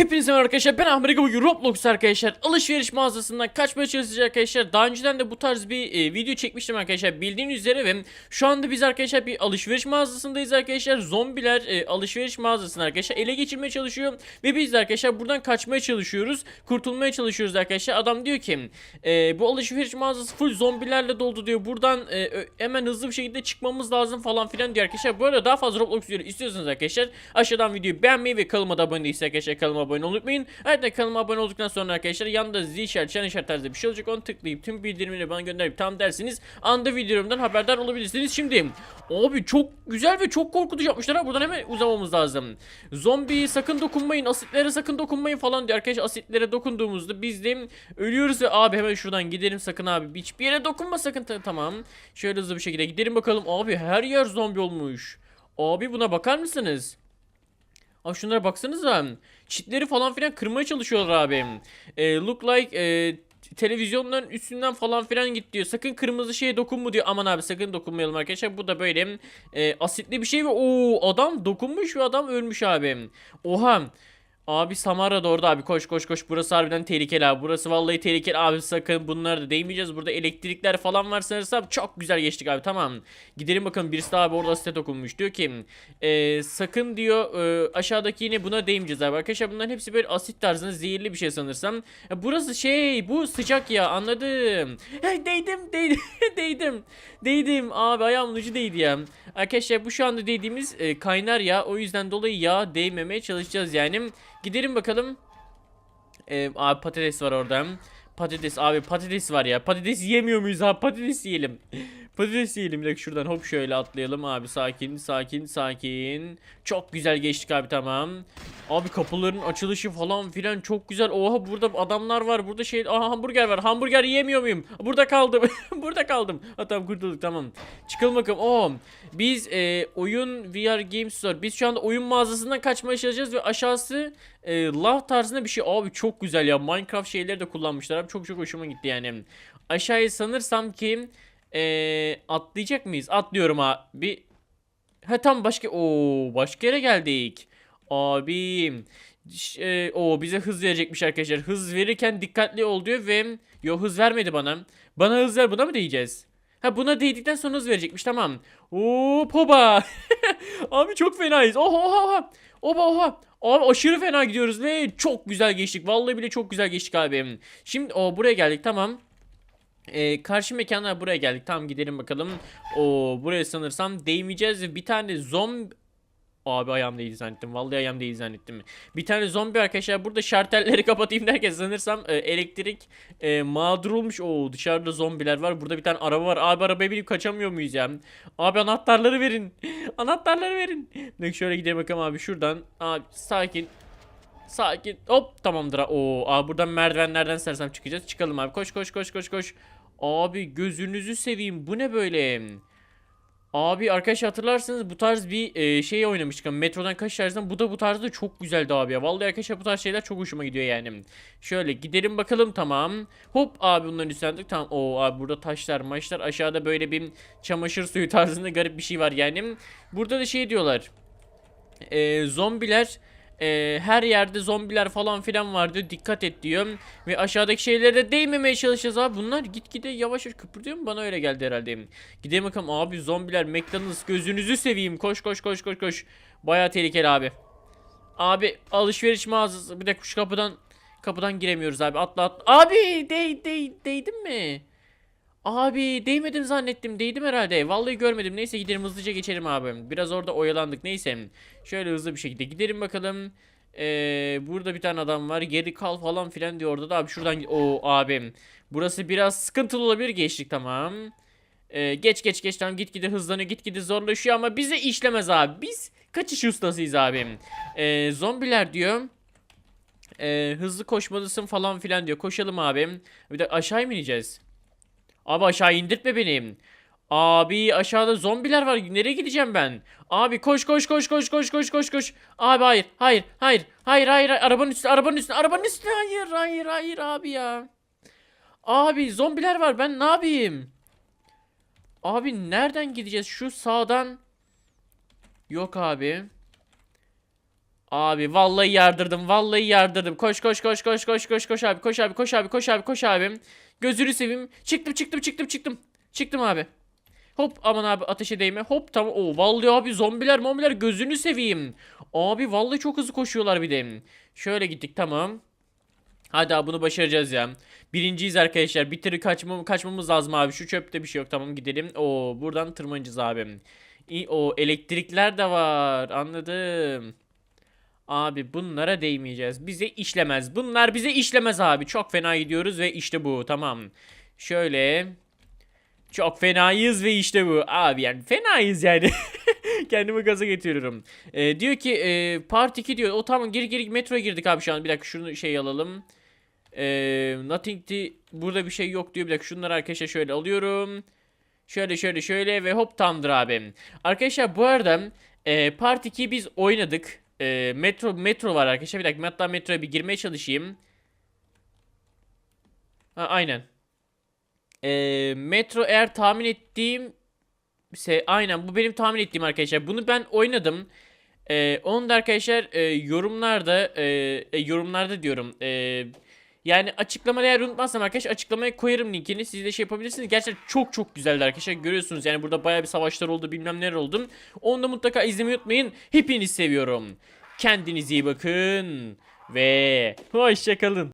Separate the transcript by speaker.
Speaker 1: Hepinize merhaba arkadaşlar. Ben Amerika bugün Roblox arkadaşlar. Alışveriş mağazasından kaçmaya çalışacağız arkadaşlar. Daha önceden de bu tarz bir e, video çekmiştim arkadaşlar. Bildiğiniz üzere ve şu anda biz arkadaşlar bir alışveriş mağazasındayız arkadaşlar. Zombiler e, alışveriş mağazasını arkadaşlar ele geçirmeye çalışıyor. Ve biz arkadaşlar buradan kaçmaya çalışıyoruz. Kurtulmaya çalışıyoruz arkadaşlar. Adam diyor ki e, bu alışveriş mağazası full zombilerle doldu diyor. Buradan e, hemen hızlı bir şekilde çıkmamız lazım falan filan diyor arkadaşlar. Bu arada daha fazla Roblox videoları istiyorsanız arkadaşlar aşağıdan videoyu beğenmeyi ve kanalıma da abone değilseniz arkadaşlar kanalıma abone olmayı unutmayın. Ayrıca kanalıma abone olduktan sonra arkadaşlar yanında zil işareti, çan işareti tarzında bir şey olacak. Onu tıklayıp tüm bildirimleri bana gönderip tam dersiniz. Anda videomdan haberdar olabilirsiniz. Şimdi abi çok güzel ve çok korkutucu yapmışlar. Buradan hemen uzamamız lazım. Zombi sakın dokunmayın. Asitlere sakın dokunmayın falan diyor. Arkadaşlar asitlere dokunduğumuzda biz de ölüyoruz ve abi hemen şuradan gidelim sakın abi. Hiçbir yere dokunma sakın. Ta- tamam. Şöyle hızlı bir şekilde gidelim bakalım. Abi her yer zombi olmuş. Abi buna bakar mısınız? Abi şunlara baksanıza. Çitleri falan filan kırmaya çalışıyorlar abi. E, look like e, televizyonların üstünden falan filan git diyor. Sakın kırmızı şeye dokunma diyor. Aman abi sakın dokunmayalım arkadaşlar. Bu da böyle e, asitli bir şey ve o adam dokunmuş ve adam ölmüş abi. Oha. Abi Samara da orada abi. Koş koş koş. Burası harbiden tehlikeli abi. Burası vallahi tehlikeli. Abi sakın bunları da değmeyeceğiz. Burada elektrikler falan var sanırsam. Çok güzel geçtik abi. Tamam. Gidelim bakalım. Birisi daha abi orada site dokunmuş. Diyor ki e, sakın diyor e, aşağıdaki yine buna değmeyeceğiz abi. Arkadaşlar bunların hepsi böyle asit tarzında zehirli bir şey sanırsam. E, burası şey bu sıcak ya. Anladım. Hey, değdim değdim değdim. Değdim. Abi ayağımın ucu değdi ya. Arkadaşlar bu şu anda değdiğimiz e, kaynar ya o yüzden dolayı yağ değmemeye çalışacağız yani Gidelim bakalım. Ee, abi patates var orada. Patates abi patates var ya. Patates yemiyor muyuz abi? Patates yiyelim. Patates yiyelim. Dakika şuradan hop şöyle atlayalım abi. Sakin sakin sakin. Çok güzel geçtik abi tamam. Abi kapıların açılışı falan filan çok güzel. Oha burada adamlar var. Burada şey aha hamburger var. Hamburger yiyemiyor muyum? Burada kaldım. burada kaldım. Ha tamam kurtulduk tamam. Çıkalım bakalım. Oo. Biz e, oyun VR Game Store. Biz şu anda oyun mağazasından kaçmaya çalışacağız ve aşağısı e, lav tarzında bir şey. Abi çok güzel ya. Minecraft şeyleri de kullanmışlar. Abi çok çok hoşuma gitti yani. Aşağıya sanırsam ki e, atlayacak mıyız? Atlıyorum abi. Ha tam başka o başka yere geldik. Abi ş- e, o bize hız verecekmiş arkadaşlar. Hız verirken dikkatli ol diyor ve yo hız vermedi bana. Bana hız ver buna mı diyeceğiz? Ha buna değdikten sonra hız verecekmiş tamam. Hop hoba. Abi çok fenayız. Oha oha oha. Oha oha. Abi aşırı fena gidiyoruz ve çok güzel geçtik. Vallahi bile çok güzel geçtik abi. Şimdi o buraya geldik tamam. Ee, karşı mekana buraya geldik. Tamam gidelim bakalım. O buraya sanırsam değmeyeceğiz. Bir tane zombi Abi ayağım değdi zannettim. Vallahi ayağım değdi zannettim. Bir tane zombi arkadaşlar burada şartelleri kapatayım derken sanırsam e, elektrik e, mağdur olmuş. Oo dışarıda zombiler var. Burada bir tane araba var. Abi arabaya binip kaçamıyor muyuz ya? Abi anahtarları verin. anahtarları verin. Bak şöyle gidelim bakalım abi şuradan. Abi sakin. Sakin. Hop tamamdır. Oo abi buradan merdivenlerden sersem çıkacağız. Çıkalım abi. Koş koş koş koş koş. Abi gözünüzü seveyim. Bu ne böyle? Abi arkadaşlar hatırlarsınız bu tarz bir e, şey oynamıştık. Metrodan kaç tarzdan bu da bu tarzda çok güzeldi abi. Vallahi arkadaşlar bu tarz şeyler çok hoşuma gidiyor yani. Şöyle gidelim bakalım tamam. Hop abi bunların üstlendik tamam. Oo abi burada taşlar maçlar aşağıda böyle bir çamaşır suyu tarzında garip bir şey var yani. Burada da şey diyorlar. E, zombiler e, her yerde zombiler falan filan var diyor. Dikkat et diyor. Ve aşağıdaki şeylere de değmemeye çalışacağız abi. Bunlar gitgide yavaş yavaş kıpırdıyor mu? Bana öyle geldi herhalde. Gidelim bakalım abi zombiler McDonald's gözünüzü seveyim. Koş koş koş koş koş. Baya tehlikeli abi. Abi alışveriş mağazası. Bir de şu kapıdan kapıdan giremiyoruz abi. Atla atla. Abi değ, değ, değdim mi? Abi değmedim zannettim. Değdim herhalde. Vallahi görmedim. Neyse gidelim hızlıca geçelim abi. Biraz orada oyalandık. Neyse. Şöyle hızlı bir şekilde gidelim bakalım. Ee, burada bir tane adam var. Geri kal falan filan diyor orada da abi şuradan o abim. Burası biraz sıkıntılı olabilir geçtik tamam. Ee, geç geç geç tamam gitgide hızlanıyor gitgide zorlaşıyor ama bize işlemez abi. Biz kaçış ustasıyız abim. Ee, zombiler diyor. Ee, hızlı koşmalısın falan filan diyor. Koşalım abim. Bir de aşağı mı ineceğiz? Abi aşağı indirtme benim. Abi aşağıda zombiler var. Nereye gideceğim ben? Abi koş koş koş koş koş koş koş koş. Abi hayır hayır hayır hayır hayır arabanın üstüne arabanın üstüne arabanın üstüne hayır hayır hayır abi ya. Abi zombiler var ben ne yapayım? Abi nereden gideceğiz? Şu sağdan Yok abi. Abi vallahi yardırdım. Vallahi yardırdım. Koş koş koş koş koş koş koş abi. Koş abi koş abi koş abi koş abi. Gözünü seveyim. Çıktım çıktım çıktım çıktım. Çıktım abi. Hop aman abi ateşe değme. Hop tamam. Oo vallahi abi zombiler mombiler gözünü seveyim. Abi vallahi çok hızlı koşuyorlar bir de. Şöyle gittik tamam. Hadi abi bunu başaracağız ya. Birinciyiz arkadaşlar. Bitir kaçmam kaçmamız lazım abi. Şu çöpte bir şey yok. Tamam gidelim. Oo buradan tırmanacağız abi. İyi o elektrikler de var. Anladım. Abi bunlara değmeyeceğiz. Bize işlemez. Bunlar bize işlemez abi. Çok fena gidiyoruz ve işte bu. Tamam. Şöyle. Çok fenayız ve işte bu. Abi yani fenayız yani. Kendimi gaza getiriyorum. Ee, diyor ki e, part 2 diyor. O tamam geri geri metroya girdik abi şu an. Bir dakika şunu şey alalım. Ee, nothing di- burada bir şey yok diyor. Bir dakika şunları arkadaşlar şöyle alıyorum. Şöyle şöyle şöyle ve hop tamamdır abi. Arkadaşlar bu arada e, part 2'yi biz oynadık. E, metro metro var arkadaşlar. Bir dakika hatta metroya bir girmeye çalışayım. Ha, aynen. E, metro eğer tahmin ettiğim şey aynen bu benim tahmin ettiğim arkadaşlar. Bunu ben oynadım. Ee, onu da arkadaşlar e, yorumlarda e, e, yorumlarda diyorum. E, yani açıklamada eğer unutmazsam arkadaşlar açıklamaya koyarım linkini. Siz de şey yapabilirsiniz. Gerçekten çok çok güzeldi arkadaşlar. Görüyorsunuz yani burada bayağı bir savaşlar oldu bilmem neler oldu. Onu da mutlaka izlemeyi unutmayın. Hepinizi seviyorum. Kendinize iyi bakın. Ve hoşçakalın.